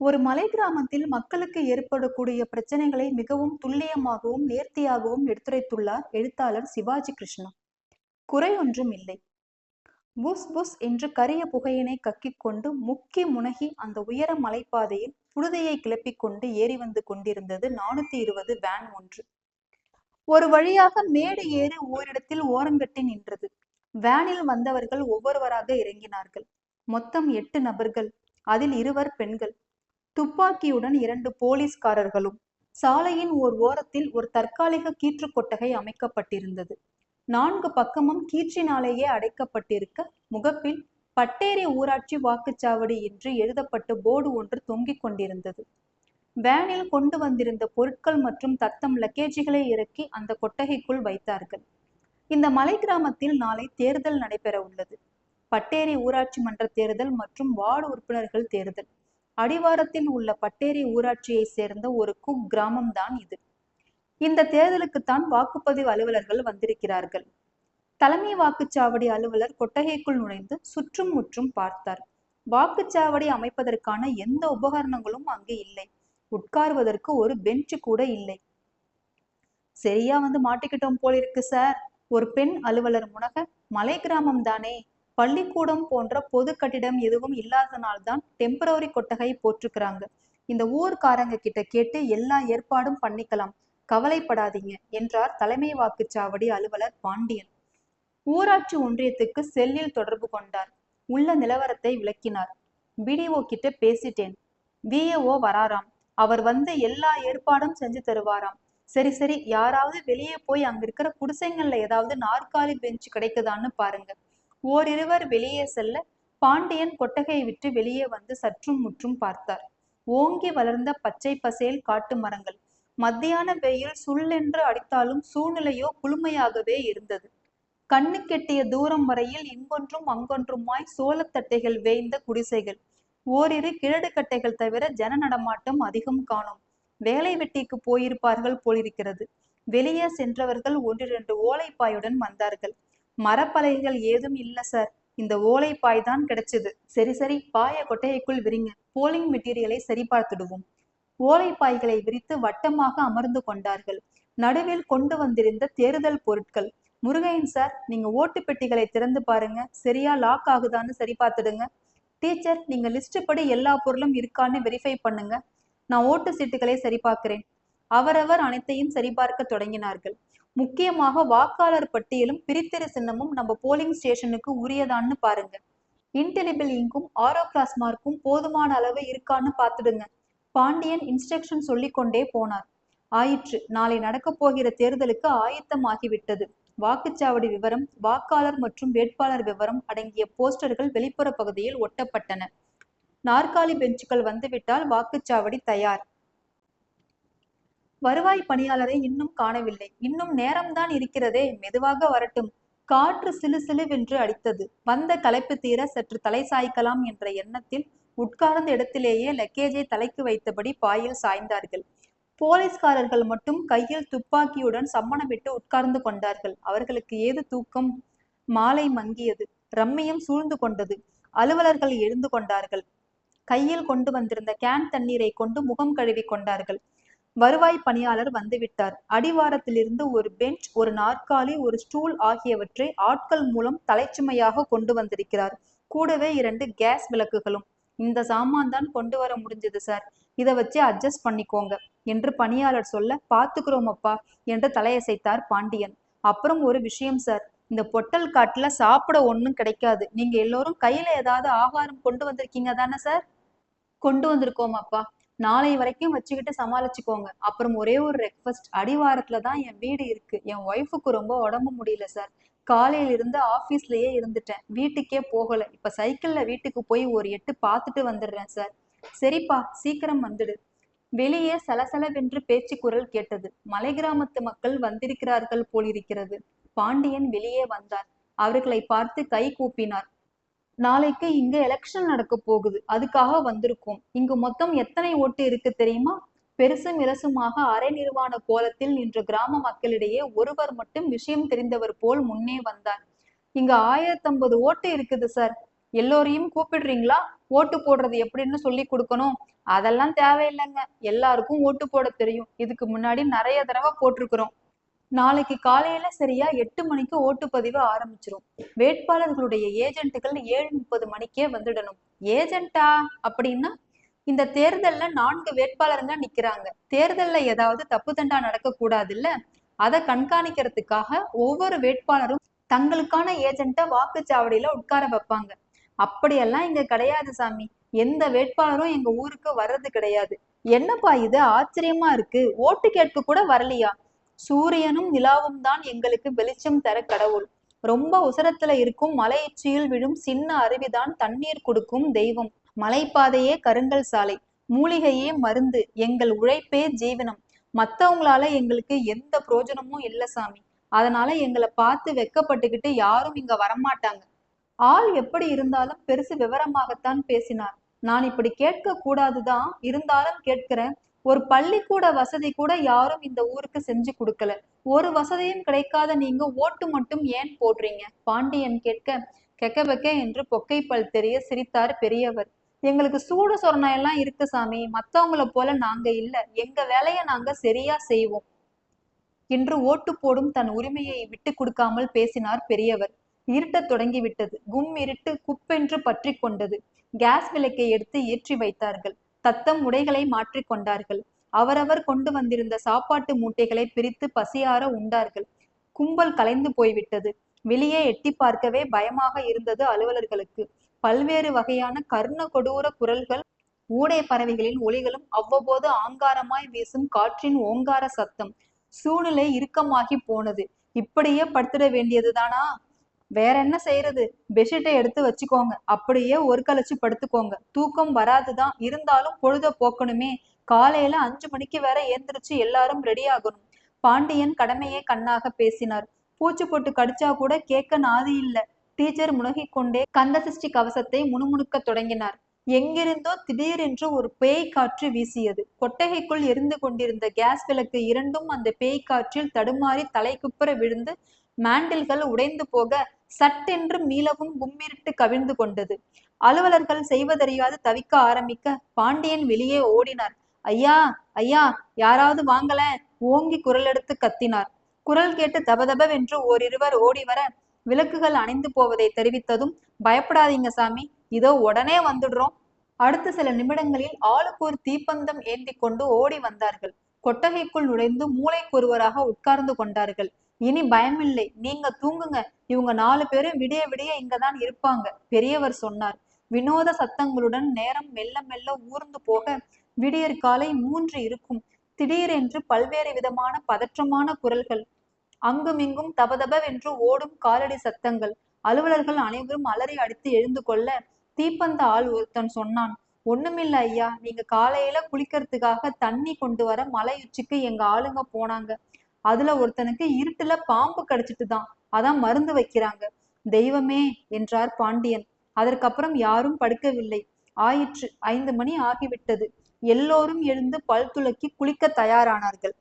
ஒரு மலை கிராமத்தில் மக்களுக்கு ஏற்படக்கூடிய பிரச்சனைகளை மிகவும் துல்லியமாகவும் நேர்த்தியாகவும் எடுத்துரைத்துள்ளார் எழுத்தாளர் சிவாஜி கிருஷ்ணா. குறை ஒன்றும் இல்லை. புஸ் புஸ் என்று கரிய புகையினை கக்கிக் கொண்டு முக்கி முனகி அந்த உயர மலைப்பாதையில் புழுதையை கிளப்பிக் கொண்டு ஏறி வந்து கொண்டிருந்தது நானூத்தி இருபது வேன் ஒன்று. ஒரு வழியாக மேடு ஏறி ஓரிடத்தில் ஓரங்கட்டி நின்றது. வேனில் வந்தவர்கள் ஒவ்வொருவராக இறங்கினார்கள். மொத்தம் எட்டு நபர்கள் அதில் இருவர் பெண்கள். துப்பாக்கியுடன் இரண்டு போலீஸ்காரர்களும் சாலையின் ஓர் ஓரத்தில் ஒரு தற்காலிக கீற்று கொட்டகை அமைக்கப்பட்டிருந்தது. நான்கு பக்கமும் கீற்றினாலேயே அடைக்கப்பட்டிருக்க முகப்பில் பட்டேரி ஊராட்சி வாக்குச்சாவடி என்று எழுதப்பட்ட போர்டு ஒன்று தொங்கிக் கொண்டிருந்தது. வேனில் கொண்டு வந்திருந்த பொருட்கள் மற்றும் தத்தம் லக்கேஜுகளை இறக்கி அந்த கொட்டகைக்குள் வைத்தார்கள். இந்த மலை கிராமத்தில் நாளை தேர்தல் நடைபெற உள்ளது பட்டேரி ஊராட்சி மன்ற தேர்தல் மற்றும் வார்டு உறுப்பினர்கள் தேர்தல். அடிவாரத்தில் உள்ள பட்டேரி ஊராட்சியை சேர்ந்த ஒரு குக் கிராமம்தான் இது. இந்த தேர்தலுக்குத்தான் வாக்குப்பதிவு அலுவலர்கள் வந்திருக்கிறார்கள். தலைமை வாக்குச்சாவடி அலுவலர் கொட்டகைக்குள் நுழைந்து சுற்றும் முற்றும் பார்த்தார். வாக்குச்சாவடி அமைப்பதற்கான எந்த உபகரணங்களும் அங்கு இல்லை. உட்காருவதற்கு ஒரு பெஞ்சு கூட இல்லை. சரியா வந்து மாட்டிக்கிட்டோம் போல் இருக்கு சார். ஒரு பெண் அலுவலர் முனக மலை கிராமம் தானே பள்ளிக்கூடம் போன்ற பொது கட்டிடம் எதுவும் இல்லாதனால்தான் டெம்பரவரி கொட்டகை போட்டிருக்கிறாங்க இந்த ஊர்க்காரங்க கிட்ட கேட்டு எல்லா ஏற்பாடும் பண்ணிக்கலாம். கவலைப்படாதீங்க என்றார் தலைமை வாக்குச்சாவடி அலுவலர் பாண்டியன். ஊராட்சி ஒன்றியத்துக்கு செல்லில் தொடர்பு கொண்டார். உள்ள நிலவரத்தை விளக்கினார். பிடிஓ கிட்ட பேசிட்டேன். விஏஓ வராராம். அவர் வந்து எல்லா ஏற்பாடும் செஞ்சு தருவாராம். சரி சரி யாராவது வெளியே போய் அங்க இருக்கிற குடிசைங்கள்ல ஏதாவது நாற்காலி பெஞ்ச் கிடைக்குதான்னு பாருங்க. ஓரிருவர் வெளியே செல்ல பாண்டியன் கொட்டகையை விட்டு வெளியே வந்து சற்றும் முற்றும் பார்த்தார். ஓங்கி வளர்ந்த பச்சை பசேல் காட்டு மரங்கள். மத்தியான வெயில் சுள்ளென்று அடித்தாலும் சூழ்நிலையோ குளுமையாகவே இருந்தது. கண்ணு கெட்டிய தூரம் வரையில் இங்கொன்றும் அங்கொன்றுமாய் சோளத்தட்டைகள் வேய்ந்த குடிசைகள். ஓரிரு கிழடு கட்டைகள் தவிர ஜன நடமாட்டம் அதிகம் காணும். வேலை வெட்டிக்கு போயிருப்பார்கள் போலிருக்கிறது. வெளியே சென்றவர்கள் ஒன்றிரண்டு ஓலைப்பாயுடன் வந்தார்கள். மரப்பலகைகள் ஏதும் இல்ல சார் இந்த ஓலைப்பாய் தான் கிடைச்சது. சரி சரி பாய கொட்டையைக்குள் விரிங்க. போலிங் மெட்டீரியலை சரி பார்த்துடுவோம் ஓலைப்பாய்களை விரித்து வட்டமாக அமர்ந்து கொண்டார்கள். நடுவில் கொண்டு வந்திருந்த தேர்தல் பொருட்கள். முருகையன் சார் நீங்க ஓட்டு பெட்டிகளை திறந்து பாருங்க. சரியா லாக் ஆகுதான்னு சரி பார்த்துடுங்க டீச்சர் நீங்க லிஸ்ட் படி எல்லா பொருளும் இருக்கான்னு வெரிஃபை பண்ணுங்க. நான் ஓட்டு சீட்டுகளை சரி பார்க்கிறேன் அவரவர் அனைத்தையும் சரிபார்க்க தொடங்கினார்கள். முக்கியமாக வாக்காளர் பட்டியலும் பிரித்தெரு சின்னமும் நம்ம போலிங் ஸ்டேஷனுக்கு உரியதான்னு பாருங்க. இன்டெலிபிள் இங்கும் ஆரோ கிளாஸ் மார்க்கும் போதுமான அளவு இருக்கான்னு பார்த்துடுங்க. பாண்டியன் இன்ஸ்ட்ரக்ஷன் சொல்லிக்கொண்டே போனார். ஆயிற்று நாளை நடக்கப் போகிற தேர்தலுக்கு ஆயத்தமாகிவிட்டது. வாக்குச்சாவடி விவரம் வாக்காளர் மற்றும் வேட்பாளர் விவரம் அடங்கிய போஸ்டர்கள் வெளிப்புற பகுதியில் ஒட்டப்பட்டன. நாற்காலி பெஞ்சுகள் வந்துவிட்டால் வாக்குச்சாவடி தயார். வருவாய் பணியாளரை இன்னும் காணவில்லை. இன்னும் நேரம்தான் இருக்கிறதே மெதுவாக வரட்டும். காற்று சிலு சிலுவென்று அடித்தது. வந்த களைப்பு தீர சற்று தலை சாய்க்கலாம் என்ற எண்ணத்தில் உட்கார்ந்த இடத்திலேயே லக்கேஜை தலைக்கு வைத்தபடி பாயில் சாய்ந்தார்கள். போலீஸ்காரர்கள் மட்டும் கையில் துப்பாக்கியுடன் சம்மணமிட்டு உட்கார்ந்து கொண்டார்கள். அவர்களுக்கு ஏது தூக்கம்? மாலை மங்கியது. ரம்மியம் சூழ்ந்து கொண்டது. அலுவலர்கள் எழுந்து கொண்டார்கள். கையில் கொண்டு வந்திருந்த கேன் தண்ணீரை கொண்டு முகம் கழுவி கொண்டார்கள். வருவாய் பணியாளர் வந்துவிட்டார். அடிவாரத்திலிருந்து ஒரு பெஞ்ச் ஒரு நாற்காலி ஒரு ஸ்டூல் ஆகியவற்றை ஆட்கள் மூலம் தலைச்சுமையாக கொண்டு வந்திருக்கிறார். கூடவே இரண்டு கேஸ் விளக்குகளும். இந்த சாமான் தான் கொண்டு வர முடிஞ்சது சார் இதை வச்சு அட்ஜஸ்ட் பண்ணிக்கோங்க என்று பணியாளர் சொல்ல பாத்துக்கிறோம் அப்பா என்று தலையசைத்தார் பாண்டியன். அப்புறம் ஒரு விஷயம் சார் இந்த பொட்டல் காட்டுல சாப்பிட ஒண்ணும் கிடைக்காது. நீங்க எல்லோரும் கையில ஏதாவது ஆகாரம் கொண்டு வந்திருக்கீங்க தானே சார் கொண்டு வந்திருக்கோம் அப்பா. நாளை வரைக்கும் வச்சுக்கிட்டு சமாளிச்சுக்கோங்க. அப்புறம் ஒரே ஒரு ரெக்வஸ்ட் அடிவாரத்துல தான் என் வீடு இருக்கு. என் ஒய்ஃபுக்கு ரொம்ப உடம்பு முடியல சார் காலையில இருந்து ஆபீஸ்லயே இருந்துட்டேன். வீட்டுக்கே போகல. இப்ப சைக்கிள்ல வீட்டுக்கு போய் ஒரு எட்டு பார்த்துட்டு வந்துடுறேன் சார் சரிப்பா சீக்கிரம் வந்துடு. வெளியே சலசலவென்று பேச்சு குரல் கேட்டது. மலை கிராமத்து மக்கள் வந்திருக்கிறார்கள் போலிருக்கிறது. பாண்டியன் வெளியே வந்தார். அவர்களை பார்த்து கை கூப்பினார். நாளைக்கு இங்க எலெக்ஷன் நடக்க போகுது. அதுக்காக வந்திருக்கோம். இங்கு மொத்தம் எத்தனை ஓட்டு இருக்கு தெரியுமா? பெருசும் இரசுமாக அரை நிர்வாண கோலத்தில் நின்ற கிராம மக்களிடையே ஒருவர் மட்டும் விஷயம் தெரிந்தவர் போல் முன்னே வந்தார். இங்க ஆயிரத்தம்பது ஓட்டு இருக்குது சார். எல்லோரையும் கூப்பிடுறீங்களா? ஓட்டு போடுறது எப்படின்னு சொல்லி கொடுக்கணும். அதெல்லாம் தேவையில்லைங்க. எல்லாருக்கும் ஓட்டு போட தெரியும். இதுக்கு முன்னாடி நிறைய தடவை போட்டிருக்கிறோம். நாளைக்கு காலையில சரியா எட்டு மணிக்கு ஓட்டுப்பதிவு ஆரம்பிச்சிரும். வேட்பாளர்களுடைய ஏஜென்ட்டுகள் ஏழு முப்பது மணிக்கே வந்துடணும். ஏஜென்ட்டா? அப்படின்னா இந்த தேர்தல்ல நான்கு வேட்பாளருங்க நிக்கிறாங்க. தேர்தல்ல ஏதாவது தப்பு தண்டா நடக்க கூடாதுல்ல அதை கண்காணிக்கிறதுக்காக ஒவ்வொரு வேட்பாளரும் தங்களுக்கான ஏஜென்ட்டை வாக்குச்சாவடியில உட்கார வைப்பாங்க. அப்படியெல்லாம் இங்க கிடையாது சாமி. எந்த வேட்பாளரும் எங்க ஊருக்கு வர்றது கிடையாது. என்னப்பா இது? ஆச்சரியமா இருக்கு. ஓட்டு கேட்க கூட வரலையா? சூரியனும் நிலாவும் தான் எங்களுக்கு வெளிச்சம் தர கடவுள். ரொம்ப உசரத்துல இருக்கும் மலை உச்சியில் விழும் சின்ன அருவிதான் தண்ணீர் கொடுக்கும் தெய்வம். மலைப்பாதையே கருங்கல் சாலை. மூலிகையே மருந்து. எங்கள் உழைப்பே ஜீவனம். மத்தவங்களால எங்களுக்கு எந்த பிரயோஜனமும் இல்ல சாமி. அதனால எங்களை பார்த்து வெக்கப்பட்டுக்கிட்டு யாரும் இங்க வரமாட்டாங்க. ஆள் எப்படி இருந்தாலும் பெருசு விவரமாகத்தான் பேசினார். நான் இப்படி கேட்க கூடாதுதான் இருந்தாலும் கேட்கிறேன். ஒரு பள்ளிக்கூட வசதி கூட யாரும் இந்த ஊருக்கு செஞ்சு கொடுக்கல. ஒரு வசதியும் கிடைக்காத நீங்க ஓட்டு மட்டும் ஏன் போடுறீங்க? பாண்டியன் கேட்க கெக்கபெக்க என்று பொக்கை பல் தெரிய சிரித்தார் பெரியவர். எங்களுக்கு சூடு சொரணம் எல்லாம் இருக்கு சாமி. மத்தவங்கள போல நாங்க இல்ல. எங்க வேலைய நாங்க சரியா செய்வோம் என்று ஓட்டு போடும் தன் உரிமையை விட்டு கொடுக்காமல் பேசினார் பெரியவர். இருட்டத் தொடங்கிவிட்டது. கும் இருட்டு குப்பென்று பற்றி கொண்டது. கேஸ் விளக்கை எடுத்து ஏற்றி வைத்தார்கள். தத்தம் உடைகளை மாற்றிக்கொண்டார்கள் அவரவர் கொண்டு வந்திருந்த சாப்பாட்டு மூட்டைகளை பிரித்து பசியார உண்டார்கள். கும்பல் கலைந்து போய்விட்டது. வெளியே எட்டி பார்க்கவே பயமாக இருந்தது அலுவலர்களுக்கு. பல்வேறு வகையான கர்ண கொடூர குரல்கள் ஊடை பறவைகளின் ஒளிகளும் அவ்வப்போது ஆங்காரமாய் வீசும் காற்றின் ஓங்கார சத்தம். சூழ்நிலை இறுக்கமாகி போனது. இப்படியே படுத்துட வேண்டியதுதானா? வேற என்ன செய்யறது? பெட்ஷீட்டை எடுத்து வச்சுக்கோங்க. அப்படியே ஒரு கழிச்சு படுத்துக்கோங்க. தூக்கம் வராதுதான். இருந்தாலும் பொழுத போக்கணுமே. காலையில அஞ்சு மணிக்கு வேற ஏந்திரிச்சு எல்லாரும் ரெடி ஆகணும். பாண்டியன் கடமையே கண்ணாக பேசினார். பூச்சி போட்டு கடிச்சா கூட கேட்க நாதி இல்ல. டீச்சர் முனகிக்கொண்டே கந்த சஷ்டி கவசத்தை முணுமுணுக்க தொடங்கினார். எங்கிருந்தோ திடீரென்று ஒரு பேய் காற்று வீசியது. கொட்டகைக்குள் எரிந்து கொண்டிருந்த கேஸ் விளக்கு இரண்டும் அந்த பேய் காற்றில் தடுமாறி தலைக்குப்புற விழுந்து மேண்டில்கள் உடைந்து போக சட்டென்று மீளவும் கும்மிருட்டு கவிழ்ந்து கொண்டது. அலுவலர்கள் செய்வதறியாது தவிக்க ஆரம்பிக்க பாண்டியன் வெளியே ஓடினார். ஐயா ஐயா யாராவது வாங்கல? ஓங்கி குரல் எடுத்து கத்தினார். குரல் கேட்டு தபதபவென்று ஓரிருவர் ஓடி வர விளக்குகள் அணைந்து போவதை தெரிவித்ததும் பயப்படாதீங்க சாமி இதோ உடனே வந்துடுறோம். அடுத்த சில நிமிடங்களில் ஆளுக்கு ஒரு தீப்பந்தம் ஏந்தி கொண்டு ஓடி வந்தார்கள். கொட்டகைக்குள் நுழைந்து மூளைக்கொருவராக உட்கார்ந்து கொண்டார்கள். இனி பயமில்லை. நீங்க தூங்குங்க. இவங்க நாலு பேரும் விடிய விடிய இங்கதான் இருப்பாங்க. பெரியவர் சொன்னார். வினோத சத்தங்களுடன் நேரம் மெல்ல மெல்ல ஊர்ந்து போக விடியற் காலை மூன்று இருக்கும். திடீரென்று பல்வேறு விதமான பதற்றமான குரல்கள் அங்குமிங்கும் தபதபவென்று ஓடும் காலடி சத்தங்கள். அலுவலர்கள் அனைவரும் அலறி அடித்து எழுந்து கொள்ள தீப்பந்த ஆள் ஒருத்தன் சொன்னான். ஒண்ணுமில்ல ஐயா. நீங்க காலையில குளிக்கிறதுக்காக தண்ணி கொண்டு வர மலை உச்சிக்கு எங்க ஆளுங்க போனாங்க. அதுல ஒருத்தனுக்கு இருட்டுல பாம்பு கடிச்சிட்டு தான். அதான் மருந்து வைக்கிறாங்க. தெய்வமே என்றார் பாண்டியன். அதற்கப்புறம் யாரும் படுக்கவில்லை. ஆயிற்று. ஐந்து மணி ஆகிவிட்டது. எல்லோரும் எழுந்து பல் துலக்கி குளிக்க தயாரானார்கள்.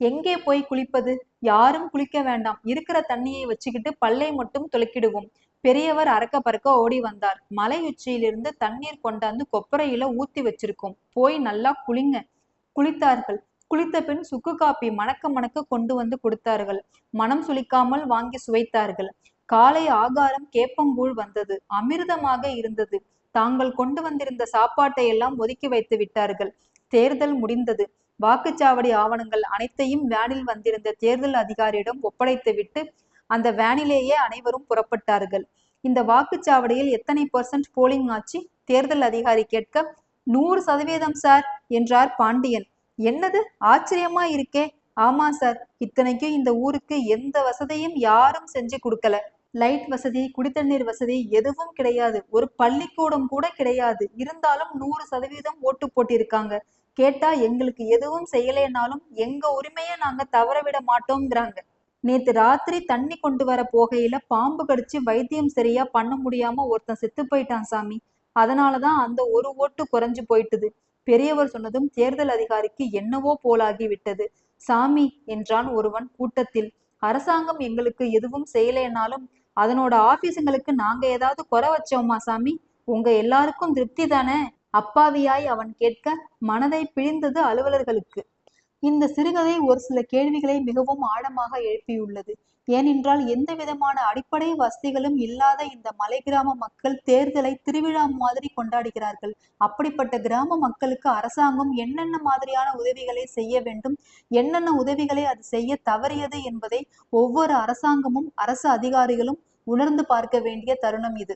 எங்கே போய் குளிப்பது? யாரும் குளிக்க வேண்டாம். இருக்கிற தண்ணியை வச்சுக்கிட்டு பல்லை மட்டும் துலக்கிடுவோம். பெரியவர் அறக்க பறக்க ஓடி வந்தார். மலை உச்சியிலிருந்து தண்ணீர் கொண்டாந்து கொப்பரையில ஊத்தி வச்சிருக்கோம். போய் நல்லா குளிங்க. குளித்தார்கள். குளித்த பின் சுக்கு காப்பி மணக்க மணக்க கொண்டு வந்து கொடுத்தார்கள். மனம் சுளிக்காமல் வாங்கி சுவைத்தார்கள். காலை ஆகாரம் கேப்பங்கூழ் வந்தது. அமிர்தமாக இருந்தது. தாங்கள் கொண்டு வந்திருந்த சாப்பாட்டை எல்லாம் ஒதுக்கி வைத்து விட்டார்கள். தேர்தல் முடிந்தது. வாக்குச்சாவடி ஆவணங்கள் அனைத்தையும் வேனில் வந்திருந்த தேர்தல் அதிகாரியிடம் ஒப்படைத்துவிட்டு அந்த வேனிலேயே அனைவரும் புறப்பட்டார்கள். இந்த வாக்குச்சாவடியில் எத்தனை பர்சன்ட் போலிங் ஆச்சு? தேர்தல் அதிகாரி கேட்க நூறு சதவீதம் சார் என்றார் பாண்டியன். என்னது? ஆச்சரியமா இருக்கே. ஆமா சார் இத்தனைக்கும் இந்த ஊருக்கு எந்த வசதியும் யாரும் செஞ்சு கொடுக்கல. லைட் வசதி குடித்தண்ணீர் வசதி எதுவும் கிடையாது. ஒரு பள்ளிக்கூடம் கூட கிடையாது. இருந்தாலும் நூறு சதவீதம் ஓட்டு போட்டிருக்காங்க. கேட்டா எங்களுக்கு எதுவும் செய்யலைனாலும் எங்க உரிமையை நாங்க தவற விட மாட்டோங்கிறாங்க நேத்து ராத்திரி தண்ணி கொண்டு வர போகையில பாம்பு கடிச்சு வைத்தியம் சரியா பண்ண முடியாம ஒருத்தன் செத்து போயிட்டான் சாமி. அதனாலதான் அந்த ஒரு ஓட்டு குறைஞ்சு போயிட்டுது. பெரியவர் சொன்னதும் தேர்தல் அதிகாரிக்கு என்னவோ போலாகி விட்டது. சாமி என்றான் ஒருவன் கூட்டத்தில். அரசாங்கம் எங்களுக்கு எதுவும் செய்யலைனாலும் அதனோட ஆபீஸுங்களுக்கு நாங்க ஏதாவது குறை வச்சோமா சாமி? உங்க எல்லாருக்கும் திருப்தி தானே? அப்பாவியாய் அவன் கேட்க மனதை பிழிந்தது அலுவலர்களுக்கு. இந்த சிறுகதை ஒரு சில கேள்விகளை மிகவும் ஆழமாக எழுப்பியுள்ளது. ஏனென்றால் எந்த விதமான அடிப்படை வசதிகளும் இல்லாத இந்த மலை கிராம மக்கள் தேர்தலை திருவிழா மாதிரி கொண்டாடுகிறார்கள். அப்படிப்பட்ட கிராம மக்களுக்கு அரசாங்கம் என்னென்ன மாதிரியான உதவிகளை செய்ய வேண்டும் என்னென்ன உதவிகளை அது செய்ய தவறியது என்பதை ஒவ்வொரு அரசாங்கமும் அரசு அதிகாரிகளும் உணர்ந்து பார்க்க வேண்டிய தருணம் இது.